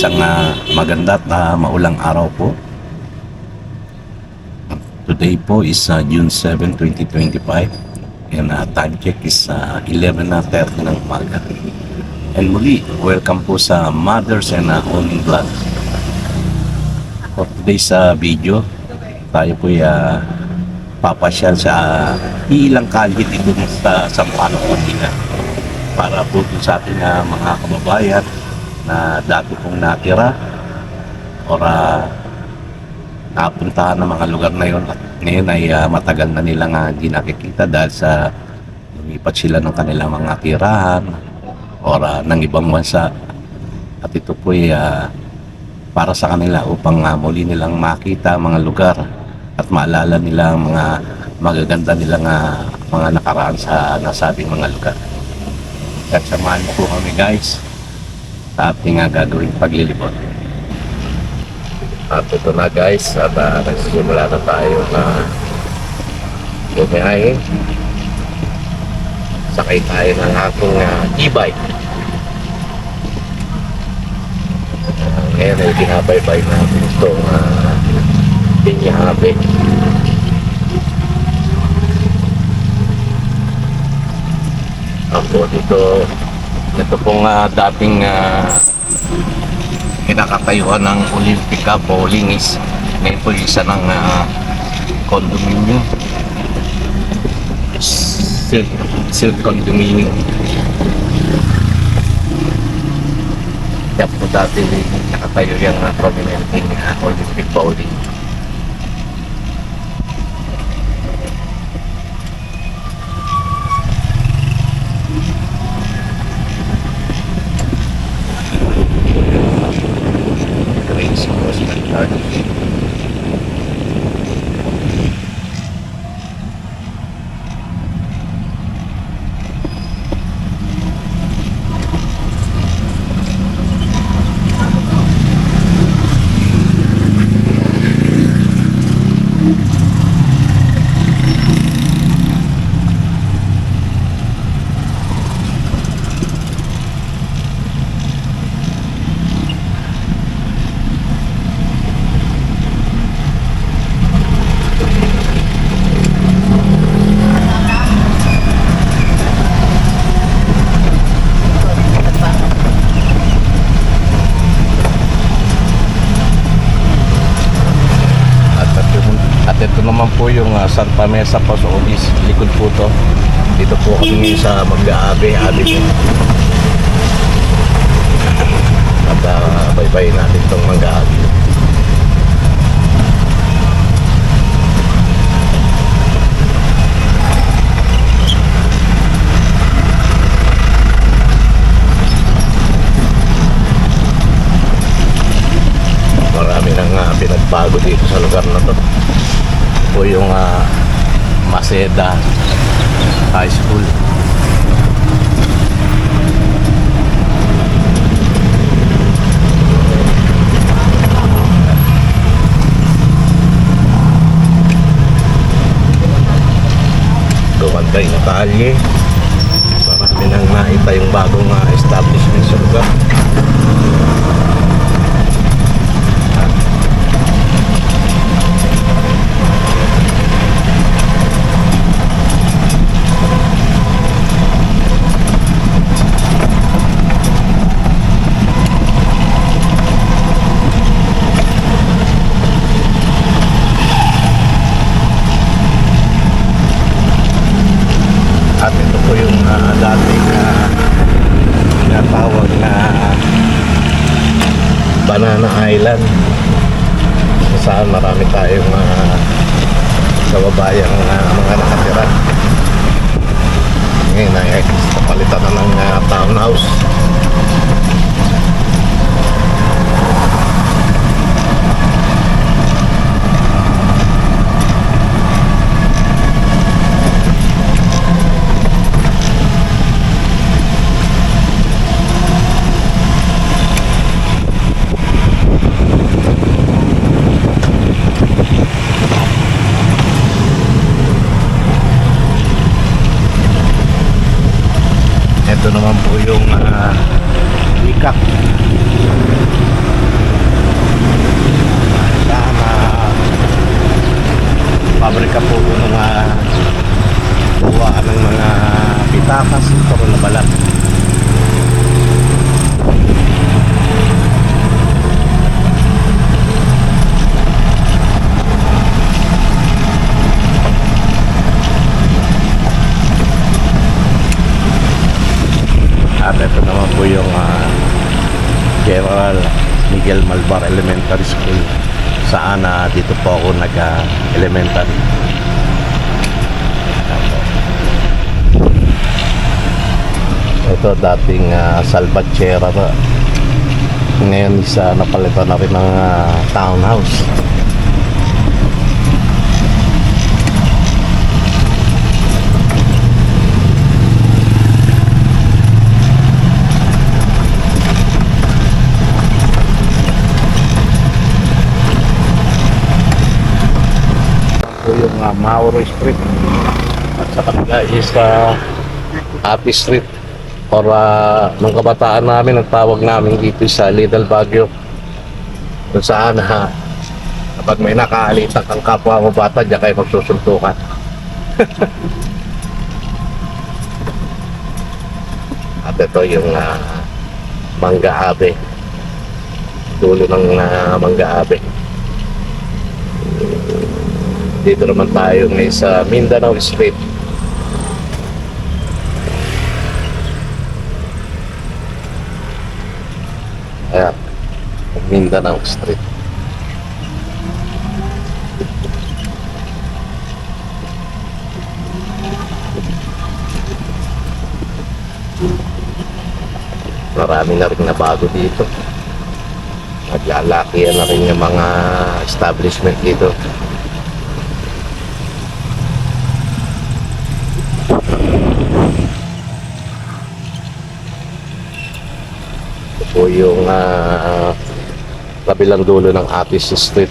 Isang ah, maganda at ah, maulang araw po. Today po is ah, June 7, 2025. And uh, time check is uh, 11.30 ng umaga. And muli, welcome po sa Mothers and uh, Only Vlog. For today's uh, video, tayo po uh, papasyal sa ilang kalye dito sa Sampano, Manila para po sa ating uh, mga kababayan na dati pong natira or uh, napuntahan ng mga lugar na yon at ngayon ay ah, matagal na nilang uh, hindi nakikita dahil sa lumipat sila ng kanilang mga tirahan or ah, ng ibang bansa. At ito po ay ah, para sa kanila upang ah, muli nilang makita mga lugar at maalala nila ang mga magaganda nilang ah, mga nakaraan sa nasabing mga lugar. At samahan po kami guys sa ating uh, gagawing paglilibot. At ito na guys, at uh, nagsisimula na tayo na bumiyahe. Sakay tayo ng aking uh, e-bike. Uh, ngayon ay binabaybay natin itong uh, Binyahabe. Ako dito, ito pong uh, dating uh, kinakatayuan ng Olympica Bowling is ngayon po isa ng uh, condominium. Silk, silk condominium. Kaya po dati nakatayo yung uh, prominenteng uh, Olympic Bowling Grace Hospital At, at, yun- at ito naman po yung uh, Santa Mesa Pasolis, likod po to. Dito po kami sa Mag-aabe, Abe po. At uh, bye-bye natin itong Mag-aabe. Marami nang uh, pinagbago dito sa lugar na to. Po yung uh, Maseda High School. Gawantay na kalye. Marami nang naita yung bagong uh, establishment sa lugar. yung uh, General Miguel Malvar Elementary School. Saan uh, dito po ako nag-elementary ah, uh, ito dating uh, salvatierra ngayon isa napalitan na rin ng uh, townhouse. Uh, Mauro Street. At sa kanila is uh, Happy Street. Or uh, nung kabataan namin ang tawag namin dito sa Little Baguio. Kung saan ha, kapag may nakaalitak ang kapwa mo bata diyan kayo magsusuntukan. At ito yung uh, Mangga Abe. Dulo ng uh, Mangga Abe dito naman tayo ngayon sa Mindanao Street. Ayan, Mindanao Street. Marami na rin nabago dito. Naglalakihan na rin yung mga establishment dito. Yung ah, kabilang dulo ng Atis Street.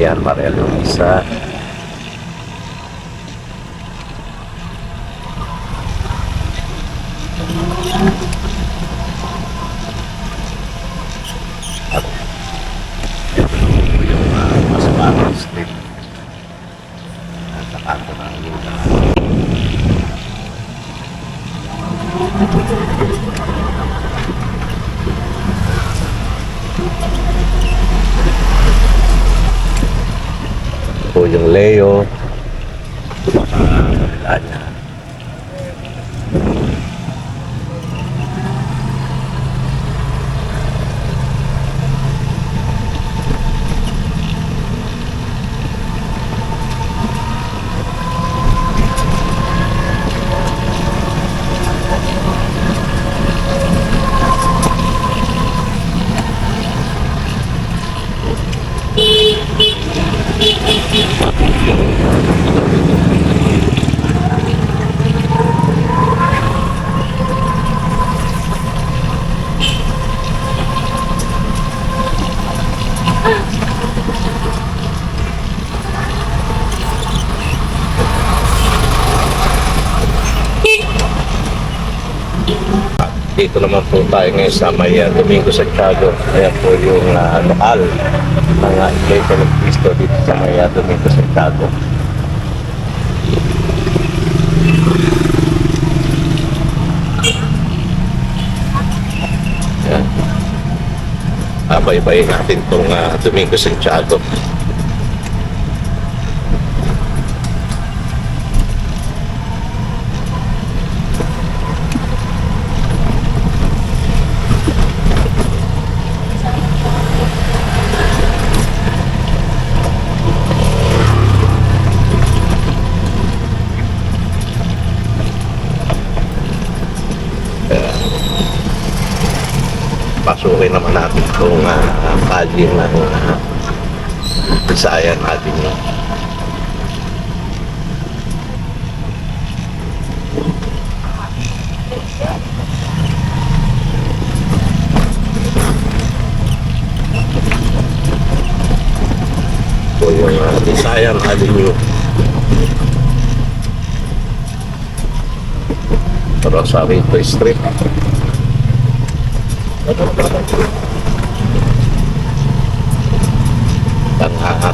Yan, Maria Luisa. yung uh, Masbate Street. Sa kanto ng Luna. Ito yung Leo. Sa kabila niya. Dito naman po tayo ngayon sa may uh, Domingo Santiago. Ayan po yung uh, lokal ng uh, Iglesia ng Cristo dito sa may uh, Domingo Santiago. Ayan. Abay-bay natin itong uh, Domingo Santiago. pasukin naman natin itong uh, kalye ng uh, Bisayan Avenue. Ito yung uh, Bisayan Avenue. Rosarito Street. Ang uh,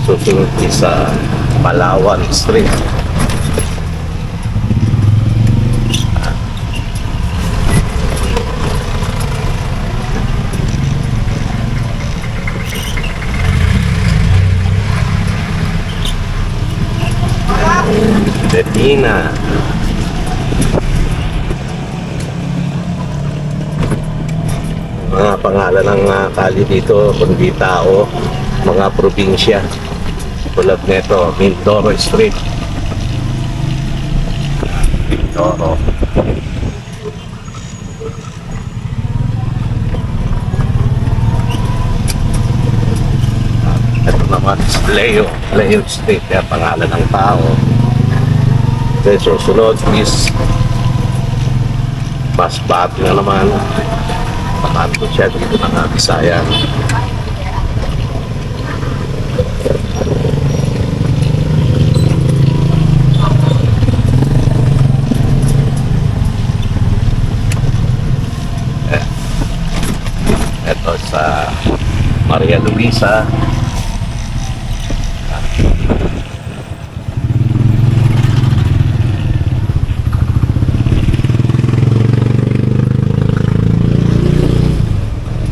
susunod is sa Palawan Street. Valentina. Mga pangalan ng uh, kali dito, kundi tao, mga probinsya. Tulad nito, Mindoro Street. Mindoro. Ito naman, Leo. Leo Street, kaya pangalan ng tao. Then susunod is Masbate na naman. Pakanto siya dito ng Bisayan. Ito sa Maria Luisa.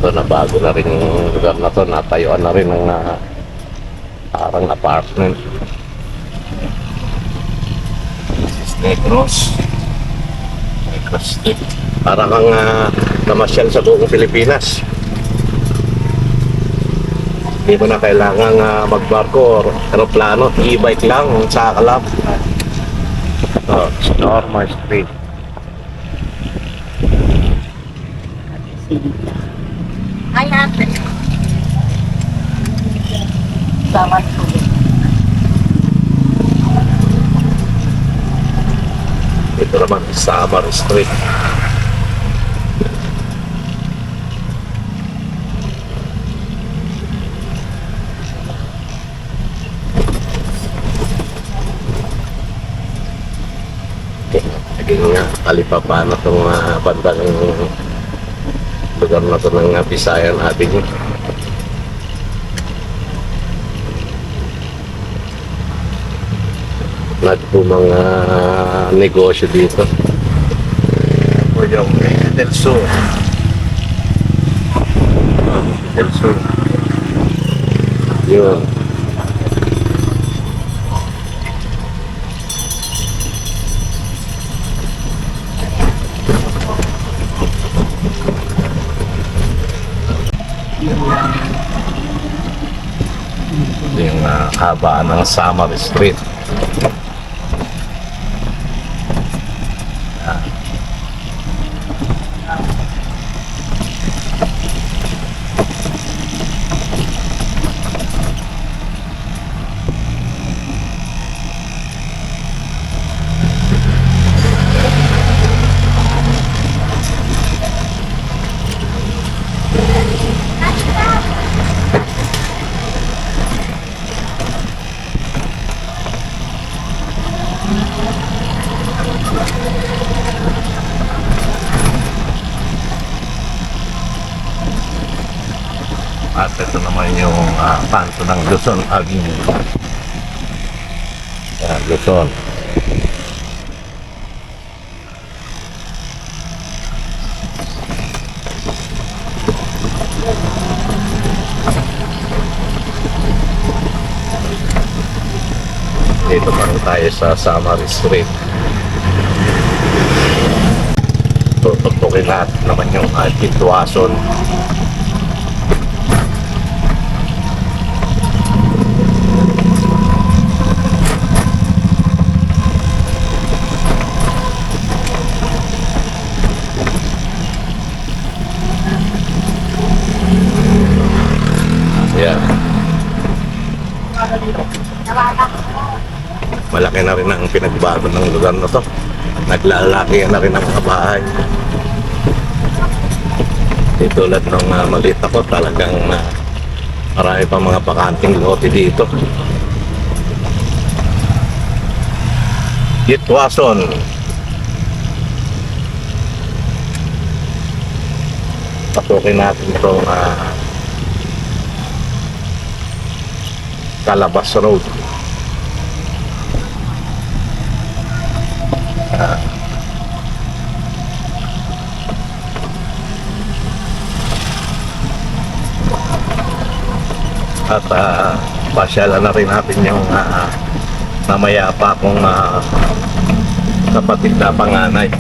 Ito na bago na rin yung lugar na to. Natayuan na rin ng ah, parang apartment. This is Negros. Negros Street. Para kang uh, namasyal sa buong Pilipinas. Hindi mo na kailangan uh, magbarko or aeroplano. E-bike lang, sa lang. Ito, Norma Street. Ay, ate. Salamat po. Ito naman, Samar Street. Nga, kalipapa na itong uh, bandang lugar na ito ng uh, Visayan Avenue. Nagpo mga negosyo dito. O yung Del Sur. Del Sur. Yun. Yung uh, habaan ng Samar Street. At ito naman yung uh, kanto ng Luzon Avenue. Yan, Luzon. Dito pa rin tayo sa Samar Street. Tututukin natin naman yung uh, Kitwason. Yan. Malaki na rin ang pinagbago ng lugar na to. Naglalaki na rin ang mga bahay. Di tulad nung uh, maliit ako, talagang uh, marami pa mga bakanting lote dito. Gitwason. Pasukin natin itong uh, Calabas Road. Ah. at uh, pasyalan na rin natin yung uh, Namaya pa akong ah, kapatid na panganay.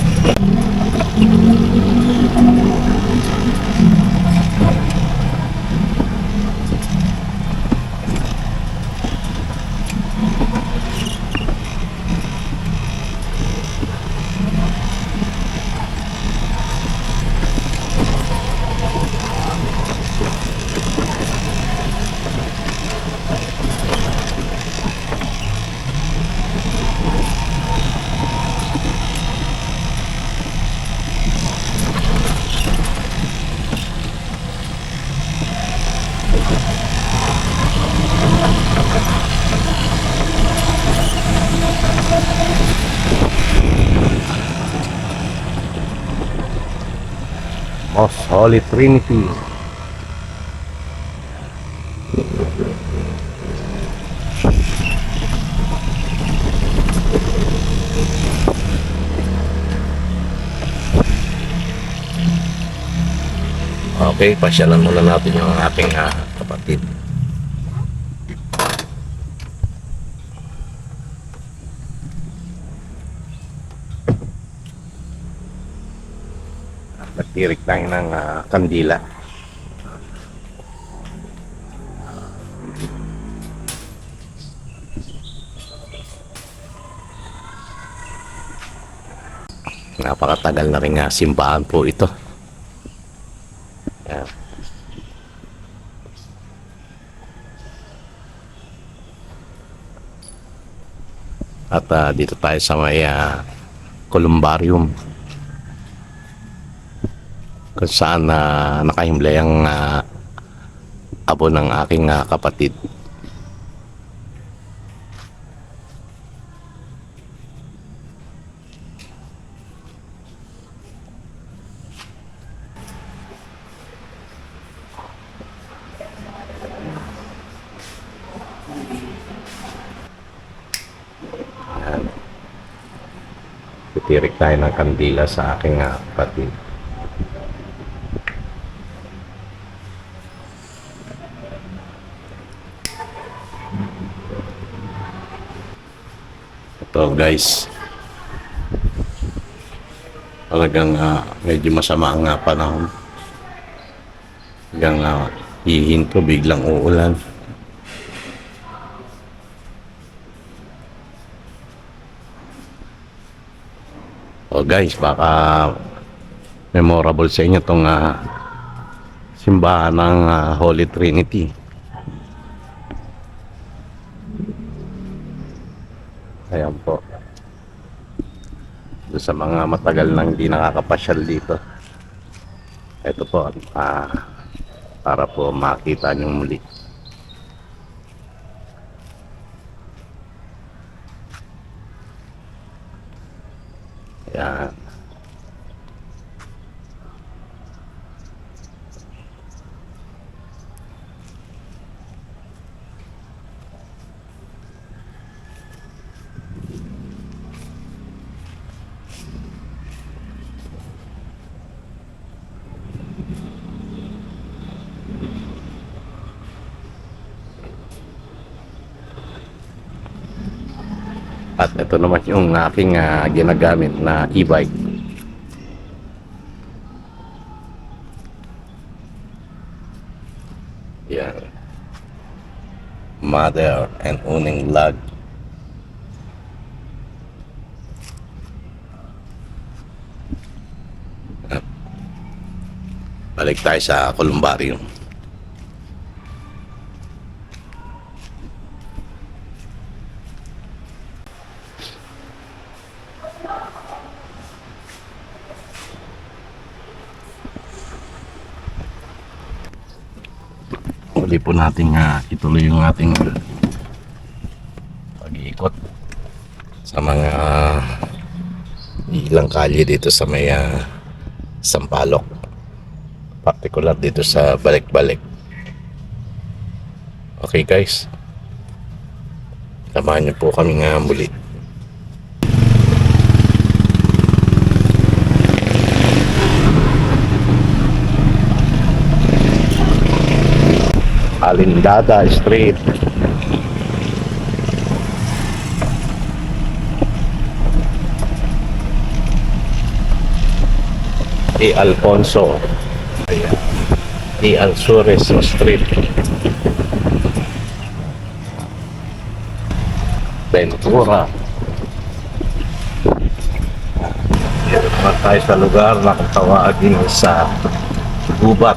Holy Trinity. Okay, pasyalan muna natin yung ating ah, kapatid. Nagtirik tayo ng ah, kandila. Napakatagal na rin nga simbahan po ito. Yan. At ah, dito tayo sa may ah, columbarium kung saan na nakahimlay ang ah, abo ng aking ah, kapatid. Yan. Titirik tayo ng kandila sa aking ah, kapatid. Ito guys. Talagang ah, medyo masama ang ah, panahon. Hanggang uh, hihinto, biglang uulan. O guys, baka memorable sa inyo tong ah, simbahan ng ah, Holy Trinity. Ayan po. Doon sa mga matagal nang hindi nakakapasyal dito. Ito po, ah, para po makita nyo muli. Ayan. At ito naman yung aking ah, ginagamit na e-bike. Yan. Mother and owning log. At Balik tayo sa columbarium. Po natin nga ituloy yung ating pag-iikot sa mga ilang kalye dito sa may ah, Sampalok. Particular dito sa balik-balik. Okay guys. Samahan niyo po kami nga muli. Alindada Street. E. Alfonso. E. Alsures Street. 21 Meron pa tayo sa lugar na kung tawagin sa gubat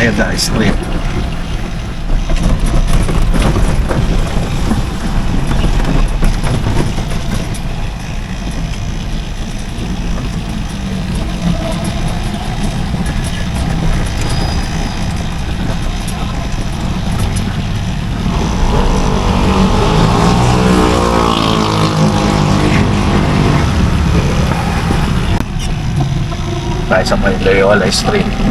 Paseda Street. tayo sa Loyola Street.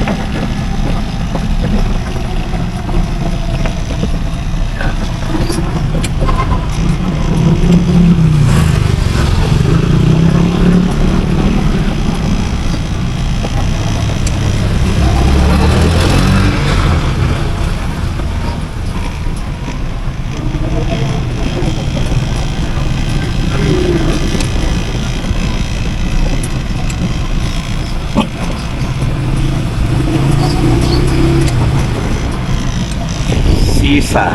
Sisa.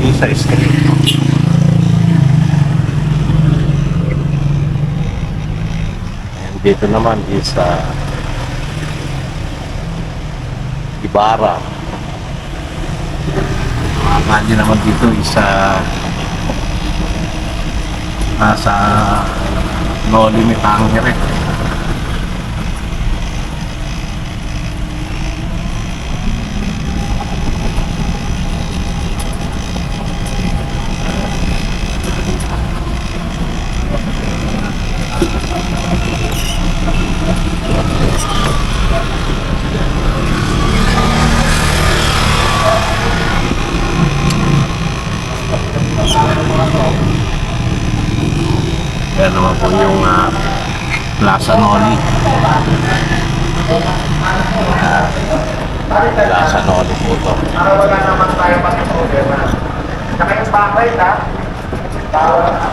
Sisa Street. And dito naman is uh, Ibarra. Ang kanya naman dito is uh, nasa no limit Angere. Yan naman po yung uh, Plaza Noli. Ah, Plaza Noli po ito. Wala naman tayo mag-problema. Saka yung bakay, ha? Bawal na.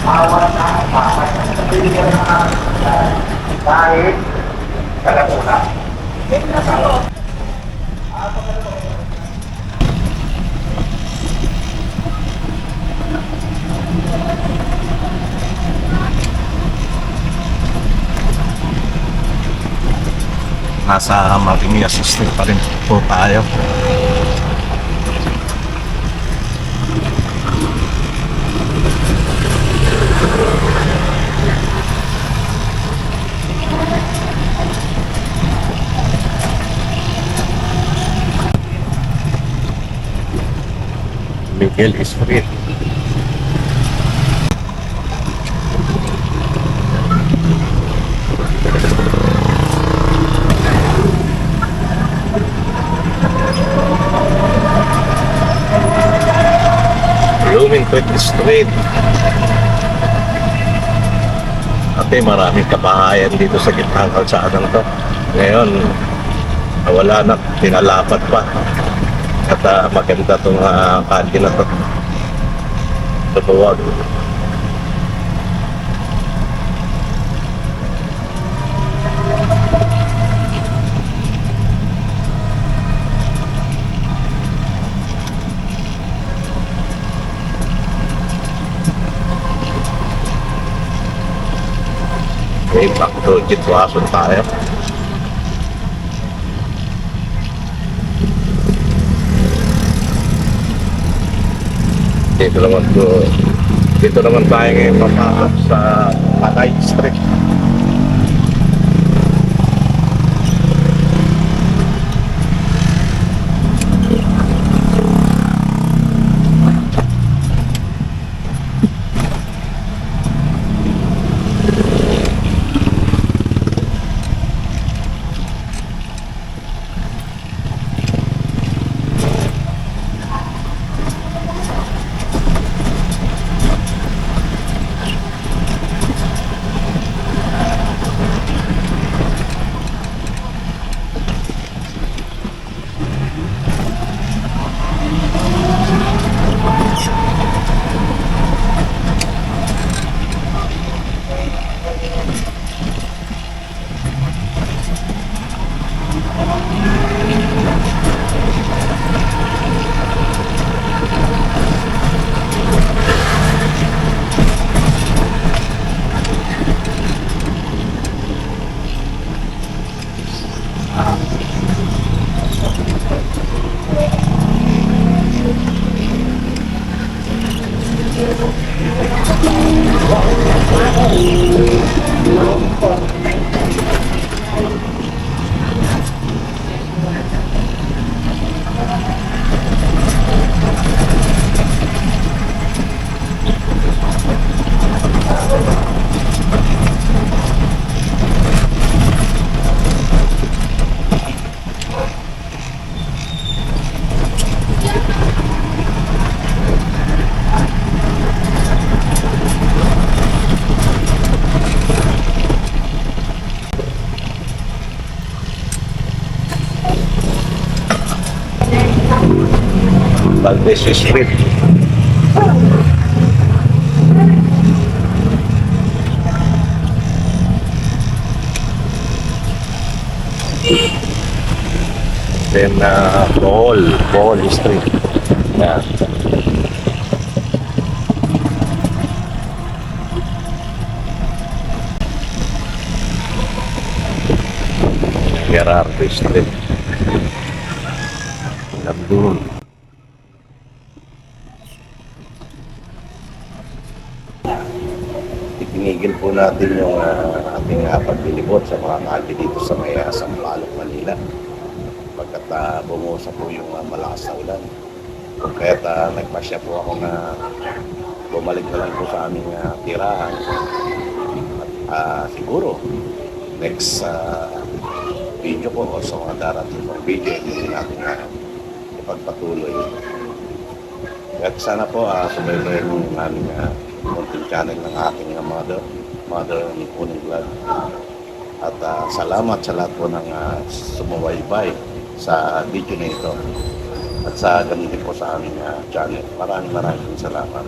Bawal na. Bakay. Bibigyan ng mga kahit kalabuna. Nasa Martinias Street pa rin po tayo. Miguel Street. Street. Ate, maraming kabahayan dito sa gitna ng kalsadang to. Ngayon, wala na, tinalapat pa. At ah, maganda itong uh, kanti na to. Tutuwag. Okay, back to Jitwason tayo. Dito naman to, dito naman tayo ngayon papasok sa Patay Street. Street. Then, uh, Bohol, Bohol Street. Yan. Gerardo Street. Nandun. Itinigil po natin yung ah, ating uh, paglilibot sa mga kalye dito sa may uh, Sampaloc, Manila. Pagkat uh, bumusa po yung ah, malakas na ulan. Kaya uh, nagpasya po ako na bumalik na lang po sa aming uh, tirahan. At ah, siguro, next ah, video po o sa mga darating pong video, hindi natin na ipagpatuloy. At sana po uh, subaybayan mo yung aming uh, content channel ng ating uh, mother, mother ni Puning Vlog. At ah, salamat sa lahat po ng uh, sumubaybay sa video na ito. At sa din po sa aming ah, channel. Maraming maraming salamat.